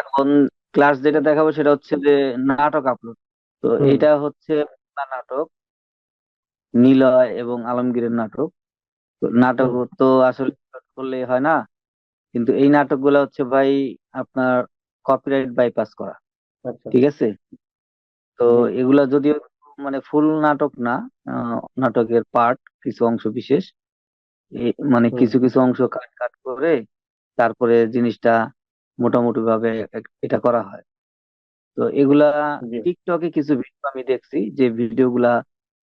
এখন ক্লাস যেটা দেখাবো সেটা হচ্ছে যে নাটক আপলোড তো এটা হচ্ছে নাটক নিলয় এবং আলমগীরের নাটক। নাটক তো আসলে করলেই হয় না কিন্তু এই নাটকগুলো হচ্ছে ভাই আপনার কপিরাইট বাইপাস করা আচ্ছা। ঠিক আছে? তো এগুলা যদিও মানে ফুল নাটক না নাটকের পার্ট কিছু অংশ বিশেষ মানে কিছু কিছু অংশ কাট কাট করে তারপরে জিনিসটা মোটামুটি ভাবে এটা করা হয়। তো এগুলা টিকটকে কিছু ভিডিও আমি দেখছি যে ভিডিওগুলা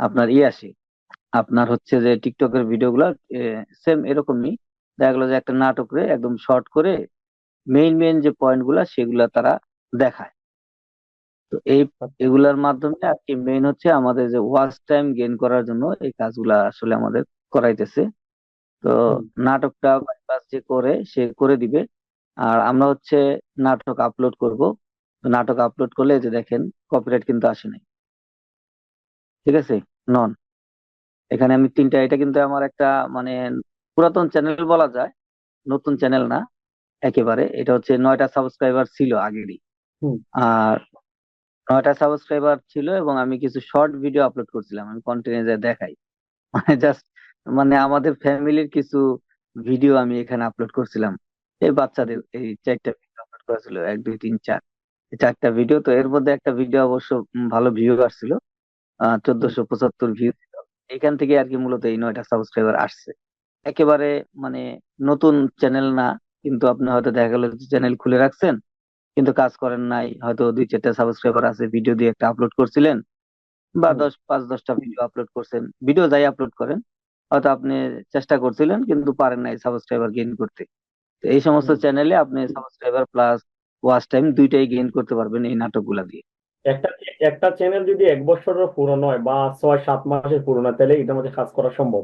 আপনার ইয়ে আসে। আপনার হচ্ছে যে টিকটকের ভিডিওগুলা সেম এরকমই। দেখা গেলো যে একটা নাটকে একদম শর্ট করে মেইন মেইন যে পয়েন্টগুলা সেগুলা তারা দেখায়। তো এই আচ্ছা। এগুলার মাধ্যমে আর কি মেইন হচ্ছে আমাদের যে ওয়াচ টাইম গেইন করার জন্য এই কাজগুলা আসলে আমাদের করাইতেছে। তো নাটকটা বাইপাস যে করে সে করে দিবে। আর আমরা হচ্ছে নাটক আপলোড করব। নাটক আপলোড করলে যে দেখেন কপিরাইট কিন্তু আসে নাই। ঠিক আছে? নন এখানে আমি তিনটা এটা কিন্তু আমার একটা মানে পুরাতন চ্যানেল বলা যায় নতুন চ্যানেল না একেবারে। এটা হচ্ছে নয়টা সাবস্ক্রাইবার ছিল আগেরই। আর নয়টা সাবস্ক্রাইবার ছিল এবং আমি কিছু শর্ট ভিডিও আপলোড করছিলাম আমি কন্টিনিউ দেখাই। মানে জাস্ট মানে আমাদের ফ্যামিলির কিছু ভিডিও আমি এখানে আপলোড করছিলাম। এই বাচ্চাদের এই চারটা ভিডিও আপলোড করেছিল এক দুই তিন চার এই চারটা ভিডিও তো এর মধ্যে একটা ভিডিও অবশ্য ভালো ভিউ আসছিল চোদ্দশো পঁচাত্তর ভিউ এখান থেকে আর কি মূলত এই নয়টা সাবস্ক্রাইবার আসছে। একেবারে মানে নতুন চ্যানেল না কিন্তু আপনি হয়তো দেখা গেল চ্যানেল খুলে রাখছেন কিন্তু কাজ করেন নাই হয়তো দুই চারটা সাবস্ক্রাইবার আছে ভিডিও দিয়ে একটা আপলোড করছিলেন বা দশ পাঁচ দশটা ভিডিও আপলোড করছেন ভিডিও যাই আপলোড করেন হয়তো আপনি চেষ্টা করছিলেন কিন্তু পারেন নাই সাবস্ক্রাইবার গেইন করতে। এই সমস্ত চ্যানেলে আপনি সাবস্ক্রাইবার প্লাস ওয়াচ টাইম দুইটাই গেইন করতে পারবেন এই নাটকগুলা দিয়ে। একটা একটা চ্যানেল যদি এক বছরের পুরনো হয় বা ছয় সাত মাসের পুরনো তাহলে এটার মধ্যে কাজ করা সম্ভব।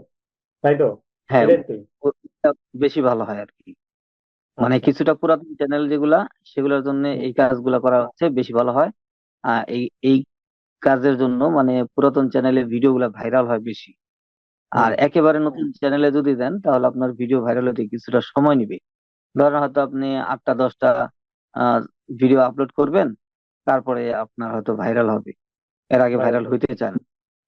তাই তো? হ্যাঁ বেশি ভালো হয় আর কি। মানে আচ্ছা। কিছুটা পুরাতন চ্যানেল যেগুলা সেগুলোর জন্য এই কাজগুলা করা হচ্ছে বেশি ভালো হয়। আর এই এই কাজের জন্য মানে পুরাতন চ্যানেলে ভিডিও গুলা ভাইরাল হয় বেশি। আর একেবারে নতুন চ্যানেলে যদি দেন তাহলে আপনার ভিডিও ভাইরাল হতে কিছুটা সময় নিবে। ধরেন হয়তো আপনি আটটা দশটা ভিডিও আপলোড করবেন তারপরে আপনার হয়তো ভাইরাল হবে। এর আগে ভাইরাল হইতে চান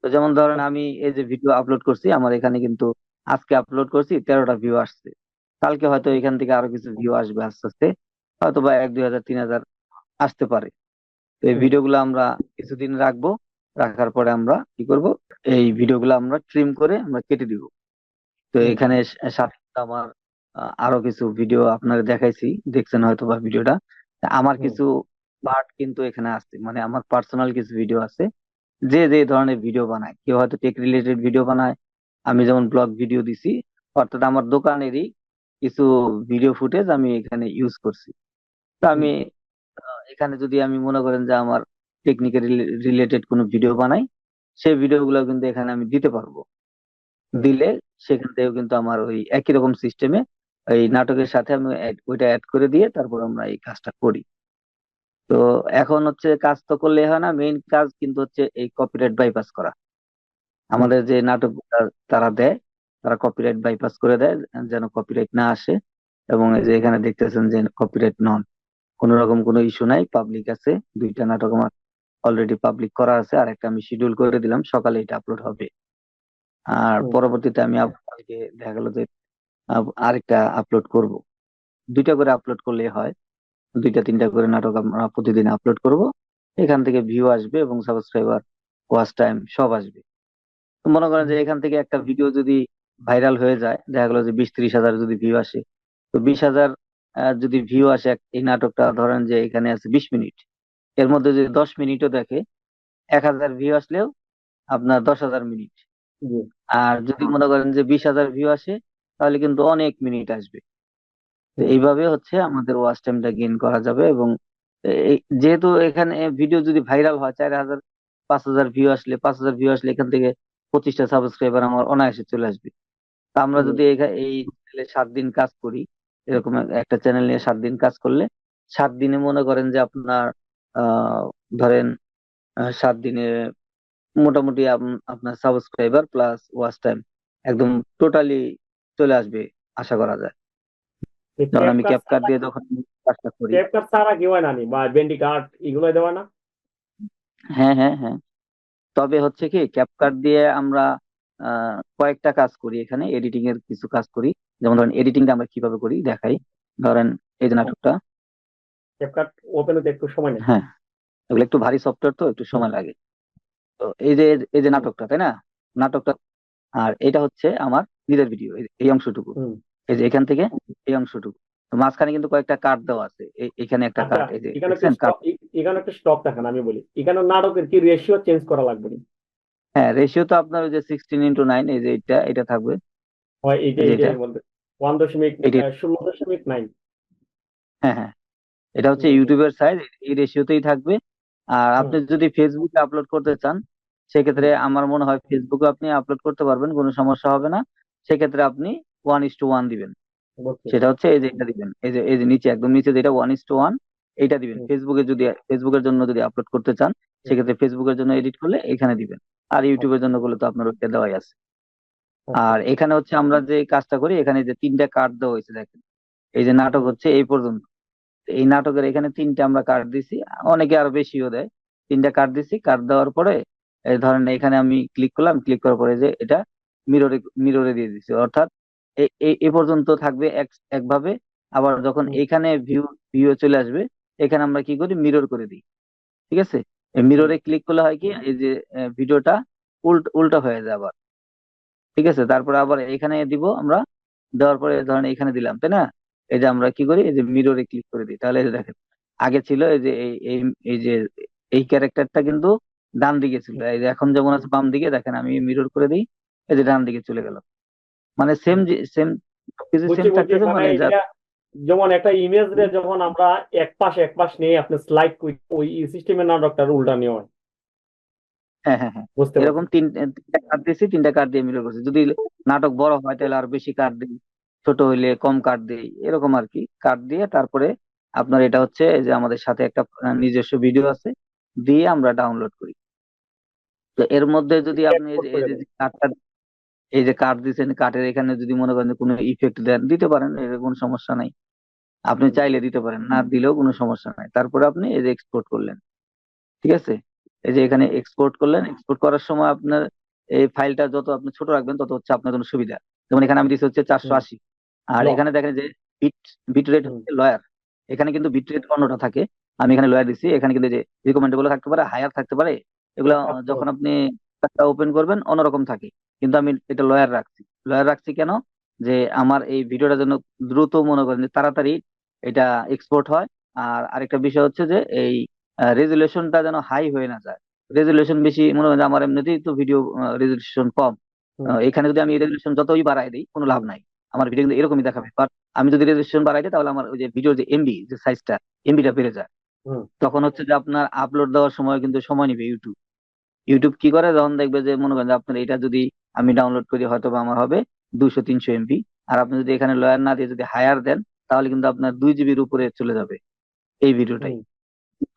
তো যেমন ধরেন আমি এই যে ভিডিও আপলোড করছি আমার এখানে কিন্তু আজকে আপলোড করছি তেরোটা ভিউ আসছে। কালকে হয়তো এখান থেকে আরও কিছু ভিউ আসবে আস্তে আস্তে হয়তো বা এক দুই হাজার তিন হাজার আসতে পারে। তো এই ভিডিওগুলো আমরা কিছুদিন রাখব রাখার পরে আমরা কি করব এই ভিডিওগুলো আমরা ট্রিম করে আমরা কেটে দিব। তো এখানে সাথে আমার আরও কিছু ভিডিও আপনারা দেখাইছি দেখছেন হয়তো বা ভিডিওটা আমার কিছু পার্ট কিন্তু এখানে আছে মানে আমার পার্সোনাল কিছু ভিডিও আছে। যে যে ধরনের ভিডিও বানায় কেউ হয়তো টেক রিলেটেড ভিডিও বানায়। আমি যেমন ব্লগ ভিডিও দিছি অর্থাৎ আমার দোকানেরই কিছু ভিডিও ফুটেজ আমি এখানে ইউজ করছি। তো আমি এখানে যদি আমি মনে করেন যে আমার টেকনিক্যাল রিলেটেড কোনো ভিডিও বানাই সেই ভিডিওগুলো কিন্তু এখানে আমি দিতে পারব। দিলে সেখান থেকেও কিন্তু আমার ওই একই রকম সিস্টেমে এই নাটকের সাথে আমি ওইটা অ্যাড করে দিয়ে তারপর আমরা এই কাজটা করি। তো এখন হচ্ছে কাজ তো করলে হয় না মেইন কাজ কিন্তু হচ্ছে এই কপিরাইট বাইপাস করা। আমাদের যে নাটক তারা দেয় তারা কপিরাইট বাইপাস করে দেয় যেন কপিরাইট না আসে। এবং এই যে এখানে দেখতেছেন যে কপিরাইট নন কোন রকম কোনো ইস্যু নাই পাবলিক আছে। দুইটা নাটক আমার অলরেডি পাবলিক করা আছে আর একটা আমি শিডিউল করে দিলাম সকালে এটা আপলোড হবে। আর পরবর্তীতে আমি আবার কালকে দেখা গেল যে আরেকটা আপলোড করব। দুইটা করে আপলোড করলে হয়। দুইটা তিনটা করে নাটক আমরা প্রতিদিন আপলোড করব। এখান থেকে ভিউ আসবে এবং সাবস্ক্রাইবার ওয়াচ টাইম সব আসবে। তো মনে করেন যে এখান থেকে একটা ভিডিও যদি ভাইরাল হয়ে যায় দেখা গেলো যে বিশ ত্রিশ হাজার যদি ভিউ আসে তো বিশ হাজার যদি ভিউ আসে এই নাটকটা ধরেন যে এখানে আছে বিশ মিনিট। এর মধ্যে যদি দশ মিনিটও দেখে এক হাজার ভিউ আসলেও আপনার দশ হাজার মিনিট। আর যদি মনে করেন যে বিশ হাজার ভিউ আসে তাহলে কিন্তু অনেক মিনিট আসবে। এইভাবে হচ্ছে আমাদের ওয়াচ টাইমটা গেইন করা যাবে এবং যেহেতু এখানে ভিডিও যদি ভাইরাল হয় চার হাজার পাঁচ হাজার ভিউ আসলে পাঁচ হাজার ভিউ আসলে এখান থেকে পঁচিশটা সাবস্ক্রাইবার আমার অনায়াসে চলে আসবে। তা আমরা যদি এই চ্যানেলে সাত দিন কাজ করি এরকম একটা চ্যানেল নিয়ে সাত দিন কাজ করলে সাত দিনে মনে করেন যে আপনার আহ ধরেন সাত দিনে মোটামুটি আপ- আপনার সাবস্ক্রাইবার প্লাস ওয়াচ টাইম একদম টোটালি চলে আসবে আশা করা যায়। যেমন আমি ক্যাপকাট দিয়ে যখন কাজটা করি। ক্যাপকাট ছাড়া কি হয় না বা বেন্ডি কার্ড এগুলো দেওয়া না? হ্যাঁ হ্যাঁ হ্যাঁ। তবে হচ্ছে কি ক্যাপকাট দিয়ে আমরা কয়েকটা কাজ করি এখানে এডিটিং এর কিছু কাজ করি। যেমন ধরেন এডিটিংটা আমরা কীভাবে করি দেখাই। ধরেন এই যে নাটকটা। ক্যাপকাট ওপেন হতে একটু সময় নেয়। হ্যাঁ। এগুলো একটু ভারী সফটওয়্যার তো একটু সময় লাগে। তো এই যে এই যে নাটকটা তাই না? নাটকটা আর এটা হচ্ছে আমার নিজের ভিডিও এই অংশটুকু। এই যে এখান থেকে এই অংশটুকু। মাঝখানে কিন্তু কয়েকটা কাট দেওয়া আছে। এখানে একটা আচ্ছা কাট এই যে এখানে একটা স্টক দেখেন আমি বলি। এখানে নাটকের কি রেশিও চেঞ্জ করা লাগবে? নি? হ্যাঁ রেশিও তো আপনার ওই যে সিক্সটিন ইন্টু নাইন এই যে এটা এটা থাকবে। হয় এই যে এইটা। এটা। বলতে ওয়ান দশমিক এটি- আহ, ষোলো দশমিক নাইন হ্যাঁ হ্যাঁ। এটা হচ্ছে ইউটিউবের সাইজ এই রেশিওতেই থাকবে। আর আপনি যদি ফেসবুকে আপলোড করতে চান সেক্ষেত্রে আমার মনে হয় ফেসবুকে আপনি আপলোড করতে পারবেন কোনো সমস্যা হবে না। সেক্ষেত্রে আপনি ওয়ান ইস টু ওয়ান দিবেন। সেটা হচ্ছে এই যে এটা দিবেন। এই যে এই যে নিচে একদম নিচে যেটা ওয়ান ইস টু ওয়ান এইটা দিবেন। ফেসবুকে যদি ফেসবুকের জন্য যদি আপলোড করতে চান সেক্ষেত্রে ফেসবুকের জন্য এডিট করলে এখানে দিবেন। আর ইউটিউবের জন্য করলে তো আপনার ওইটা দেওয়াই আছে। আর এখানে হচ্ছে আমরা যে কাজটা করি এখানে যে তিনটা কার্ড দেওয়া হয়েছে দেখেন। এই যে নাটক হচ্ছে এই পর্যন্ত। এই নাটকের এখানে তিনটা আমরা কার্ড দিছি। অনেকে আরও বেশিও দেয়। তিনটা কার্ড দিছি। কার্ড দেওয়ার পরে এই ধরেন এখানে আমি ক্লিক করলাম। ক্লিক করার পরে যে এটা মিররে মিররে দিয়ে দিছি। অর্থাৎ এ- পর্যন্ত থাকবে এক একভাবে। আবার যখন। এখানে ভিউ ভিউ চলে আসবে এখানে আমরা কি করি? মিরর করে দিই। ঠিক আছে? মিররে ক্লিক করলে হয় কি? এই যে ভিডিওটা উল্টা উল্টা হয়ে যায় আবার। ঠিক আছে? তারপরে আবার এখানে দিব আমরা। দেওয়ার পরে ধরেন এখানে দিলাম তাই না? এই যে আমরা কি করি? এই যে মিররে ক্লিক করে দিই। তাহলে দেখেন আগে ছিল এই যে এই এই এই যে এই ক্যারেক্টারটা কিন্তু ডান দিকে ছিল। এই যে এখন যেমন আছে বাম দিকে দেখেন আমি মিরর করে দিই। এই যে ডান দিকে চলে গেল। মানে সেম সেম কিছু সেম। থাকতেছে মানে মানে যেমন একটা ইমেজ রে যখন আমরা এক পাশ এক পাশ নিয়ে আপনি স্লাইড ওই সিস্টেমের নাটকটা উল্টা নিয়ে হয়। হ্যাঁ হ্যাঁ হ্যাঁ। এরকম তিনটা কার্ড দিয়েছি তিনটা কার্ড দিয়ে মিরর করছি। যদি নাটক বড় হয় তাহলে আর বেশি কার্ড দিই ছোট হইলে কম কার্ড দিই এরকম আর কি কার্ড দিয়ে তারপরে আপনার এটা হচ্ছে যে আমাদের সাথে একটা নিজস্ব ভিডিও আছে দিয়ে আমরা ডাউনলোড করি। তো এর মধ্যে যদি আপনি এই যে কার্ডটা এই যে কার্ড দিচ্ছেন কার্ডের এখানে যদি মনে করেন কোনো ইফেক্ট দেন দিতে পারেন এর কোনো সমস্যা নাই। আপনি চাইলে দিতে পারেন না দিলেও কোনো সমস্যা নাই। তারপরে আপনি এই যে এক্সপোর্ট করলেন ঠিক আছে? এই যে এখানে এক্সপোর্ট করলেন এক্সপোর্ট করার সময় আপনার এই ফাইলটা যত আপনি ছোট রাখবেন তত হচ্ছে আপনার জন্য সুবিধা। যেমন এখানে আমি দিচ্ছি হচ্ছে চারশো আশি। আর এখানে দেখেন যে বিট বিট রেট হচ্ছে লয়ার এখানে কিন্তু বিট রেট অন্যটা থাকে। আমি এখানে লয়ার দিচ্ছি এখানে কিন্তু যে রিকমেন্ডগুলো থাকতে পারে হায়ার থাকতে পারে। এগুলো আচ্ছা। যখন আপনি ওপেন করবেন অন্যরকম থাকে। কিন্তু আমি এটা লয়ার রাখছি। লয়ার রাখছি কেন? যে আমার এই ভিডিওটা যেন দ্রুত মনে করেন যে তাড়াতাড়ি এটা এক্সপোর্ট হয়। আর আরেকটা বিষয় হচ্ছে যে এই রেজুলেশনটা যেন হাই হয়ে না যায়। রেজুলেশন বেশি মনে হয় আমার এমনিতেই তো ভিডিও রেজুলেশন কম। এখানে যদি আমি রেজুলেশন যতই বাড়াই দিই কোনো লাভ নাই। আমার ভিডিও কিন্তু এরকমই দেখাবে। বাট আমি যদি রেজুলেশন বাড়াই দিই তাহলে আমার ওই যে ভিডিওর যে এমবি যে সাইজটা এমবিটা বেড়ে যায়। তখন হচ্ছে যে আপনার আপলোড দেওয়ার সময় কিন্তু সময় নিবে ইউটিউব ইউটিউব কি করে? যখন দেখবে যে মনে করেন যে আপনার এটা যদি আমি ডাউনলোড করি হয়তো বা আমার হবে দুশো তিনশো এমবি আর আপনি যদি এখানে লয়ার না দিয়ে যদি হায়ার দেন তাহলে কিন্তু আপনার দুই জিবির উপরে চলে যাবে এই ভিডিওটাই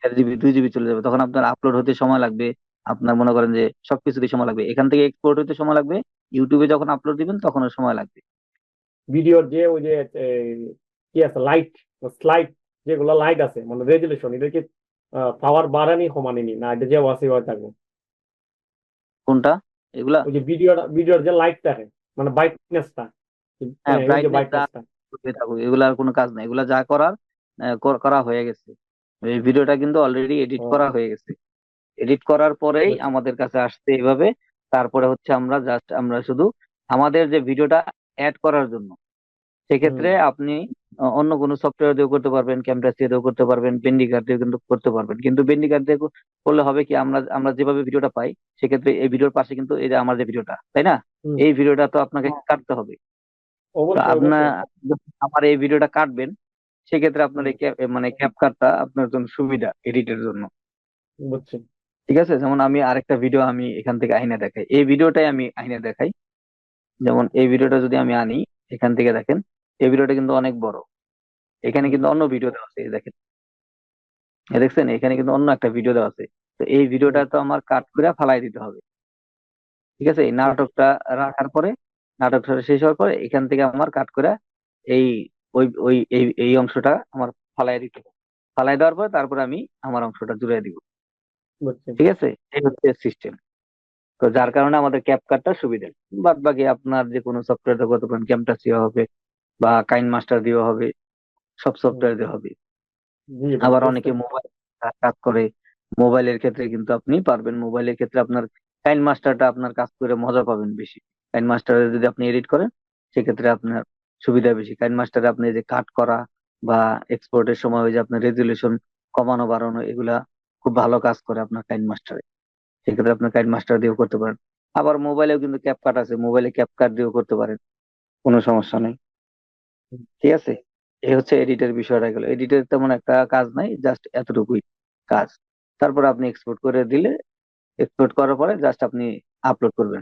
চার জিবি দুই জিবি চলে যাবে। তখন আপনার আপলোড হতে সময় লাগবে। আপনার মনে করেন যে সবকিছুতে সময় লাগবে। এখান থেকে এক্সপোর্ট হতে সময় লাগবে। ইউটিউবে যখন আপলোড দিবেন তখনও সময় লাগবে। ভিডিওর যে ওই যে কি আছে লাইট স্লাইড যেগুলো লাইট আছে মানে রেজুলেশন এটা কি পাওয়ার বাড়ানি সমানেনি না এটা যে ওয়াসি হয়ে থাকবে। কোনটা? এগুলা ওই যে ভিডিওর ভিডিওর যে লাইট থাকে মানে ব্রাইটনেসটা হ্যাঁ, ব্রাইটনেসটা এগুলা আর কোনো কাজ নাই এগুলা যা করার কর- করা হয়ে গেছে। এই ভিডিওটা কিন্তু অলরেডি এডিট করা হয়ে গেছে। এডিট করার পরেই আমাদের কাছে আসছে এইভাবে তারপরে হচ্ছে আমরা জাস্ট আমরা শুধু আমাদের যে ভিডিওটা অ্যাড করার জন্য সেক্ষেত্রে আপনি অন্য কোনো সফটওয়্যার দিয়েও করতে পারবেন ক্যামেরা দিয়েও করতে পারবেন বেন্ডিকার দিয়ে কিন্তু করতে পারবেন। কিন্তু বেন্ডিকার দিয়ে করলে হবে কি আমরা আমরা যেভাবে ভিডিওটা পাই সেক্ষেত্রে এই ভিডিওর পাশে কিন্তু এই যে আমার যে ভিডিওটা তাই না? এই ভিডিওটা তো আপনাকে কাটতে হবে। আপনার আমার এই ভিডিওটা কাটবেন সেক্ষেত্রে আপনার এই ক্যাপ- মানে ক্যাপকাটটা আপনার জন্য সুবিধা এডিটের জন্য। ঠিক আছে? যেমন আমি আরেকটা ভিডিও আমি এখান থেকে আইনে দেখাই। এই ভিডিওটাই আমি আইনে দেখাই। যেমন এই ভিডিওটা যদি আমি আনি এখান থেকে দেখেন এই ভিডিওটা কিন্তু অনেক বড়। এখানে কিন্তু অন্য ভিডিও দেওয়া আছে দেখেন। এ দেখছেন এখানে কিন্তু অন্য একটা ভিডিও দেওয়া আছে। তো এই ভিডিওটা তো আমার কাট করে ফালাই দিতে হবে। ঠিক আছে? এই নাটকটা রাখার পরে নাটকটা শেষ হওয়ার পরে এখান থেকে আমার কাট করে এই ওই ওই এই এই অংশটা আমার ফালাই দিতে হবে। ফালাই দেওয়ার পরে তারপরে আমি আমার অংশটা জুড়ে দিব। ঠিক আছে? এই হচ্ছে সিস্টেম তো যার কারণে আমাদের ক্যাপকাটটা সুবিধা। বাদ বাকি আপনার যে কোনো সফটওয়্যার করতে পারেন ক্যামটাসিও হবে বা কাইন মাস্টার দিয়েও হবে সব সফটওয়্যার দিয়ে হবে। আবার অনেকে মোবাইল কাজ করে মোবাইলের ক্ষেত্রে কিন্তু আপনি পারবেন। মোবাইলের ক্ষেত্রে আপনার কাইন মাস্টারটা আপনার কাজ করে মজা পাবেন বেশি। কাইন মাস্টারে যদি আপনি এডিট করেন সেক্ষেত্রে আপনার সুবিধা বেশি। কাইন মাস্টারে আপনি যে কাট করা বা এক্সপোর্টের সময় ওই যে আপনার রেজুলেশন কমানো বাড়ানো এগুলা খুব ভালো কাজ করে আপনার কাইন মাস্টারে। সেক্ষেত্রে আপনার কাইন মাস্টার দিয়েও করতে পারেন। আবার মোবাইলেও কিন্তু ক্যাপকাট আছে। মোবাইলে ক্যাপকাট দিয়েও করতে পারেন। কোনো সমস্যা নেই। ঠিক আছে? এই হচ্ছে এডিটের বিষয়টা গেল। এডিটের তেমন একটা কাজ নাই জাস্ট এতটুকুই কাজ। তারপর আপনি এক্সপোর্ট করে দিলে এক্সপোর্ট করার পরে জাস্ট আপনি আপলোড করবেন।